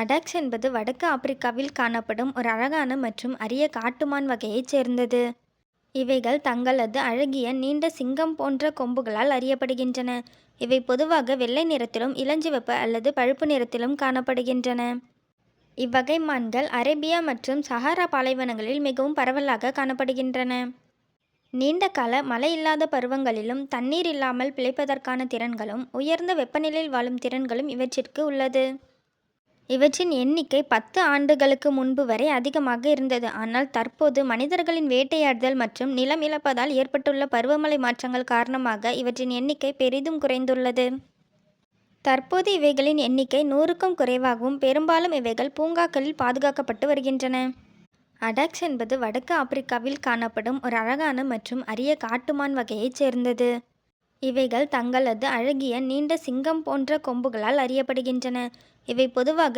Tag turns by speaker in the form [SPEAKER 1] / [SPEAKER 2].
[SPEAKER 1] அடாக்ஸ் என்பது வடக்கு ஆப்பிரிக்காவில் காணப்படும் ஒரு அழகான மற்றும் அரிய காட்டுமான் வகையைச் சேர்ந்தது. இவைகள் தங்களது அழகிய நீண்ட சிங்கம் போன்ற கொம்புகளால் அறியப்படுகின்றன. இவை பொதுவாக வெள்ளை நிறத்திலும் இளஞ்சிவப்பு அல்லது பழுப்பு நிறத்திலும் காணப்படுகின்றன. இவ்வகை மான்கள் அரேபியா மற்றும் சஹாரா பாலைவனங்களில் மிகவும் பரவலாக காணப்படுகின்றன. நீண்ட கால மழை இல்லாத பருவங்களிலும் தண்ணீர் இல்லாமல் பிழைப்பதற்கான திறன்களும் உயர்ந்த வெப்பநிலையில் வாழும் திறன்களும் இவற்றிற்கு உள்ளது. இவற்றின் எண்ணிக்கை பத்து ஆண்டுகளுக்கு முன்பு வரை அதிகமாக இருந்தது. ஆனால் தற்போது மனிதர்களின் வேட்டையாடுதல் மற்றும் நிலம் இழப்பதால் ஏற்பட்டுள்ள பருவமழை மாற்றங்கள் காரணமாக இவற்றின் எண்ணிக்கை பெரிதும் குறைந்துள்ளது. தற்போது இவைகளின் எண்ணிக்கை நூறுக்கும் குறைவாகவும் பெரும்பாலும் இவைகள் பூங்காக்களில் பாதுகாக்கப்பட்டு வருகின்றன. அடாக்ஸ் என்பது வடக்கு ஆப்பிரிக்காவில் காணப்படும் ஒரு அழகான மற்றும் அரிய காட்டுமான் வகையைச் சேர்ந்தது. இவைகள் தங்களது அழகிய நீண்ட சிங்கம் போன்ற கொம்புகளால் அறியப்படுகின்றன. இவை பொதுவாக